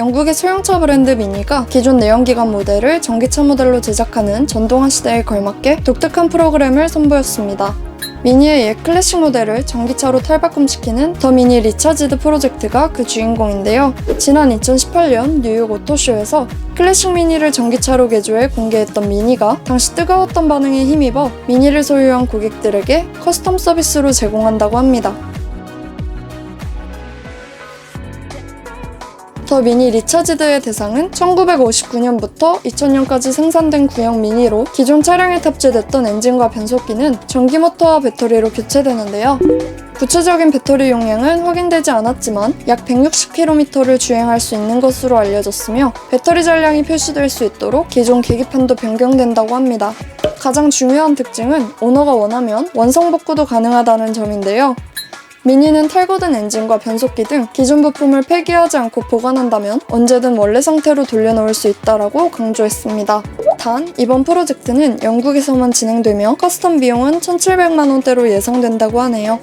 영국의 소형차 브랜드 미니가 기존 내연기관 모델을 전기차 모델로 제작하는 전동화 시대에 걸맞게 독특한 프로그램을 선보였습니다. 미니의 옛 클래식 모델을 전기차로 탈바꿈시키는 더 미니 리차지드 프로젝트가 그 주인공인데요. 지난 2018년 뉴욕 오토쇼에서 클래식 미니를 전기차로 개조해 공개했던 미니가 당시 뜨거웠던 반응에 힘입어 미니를 소유한 고객들에게 커스텀 서비스로 제공한다고 합니다. 더 미니 리차지드의 대상은 1959년부터 2000년까지 생산된 구형 미니로 기존 차량에 탑재됐던 엔진과 변속기는 전기 모터와 배터리로 교체되는데요. 구체적인 배터리 용량은 확인되지 않았지만 약 160km를 주행할 수 있는 것으로 알려졌으며 배터리 잔량이 표시될 수 있도록 기존 계기판도 변경된다고 합니다. 가장 중요한 특징은 오너가 원하면 원성 복구도 가능하다는 점인데요. 미니는 탈거된 엔진과 변속기 등 기존 부품을 폐기하지 않고 보관한다면 언제든 원래 상태로 돌려놓을 수 있다라고 강조했습니다. 단, 이번 프로젝트는 영국에서만 진행되며 커스텀 비용은 1,700만 원대로 예상된다고 하네요.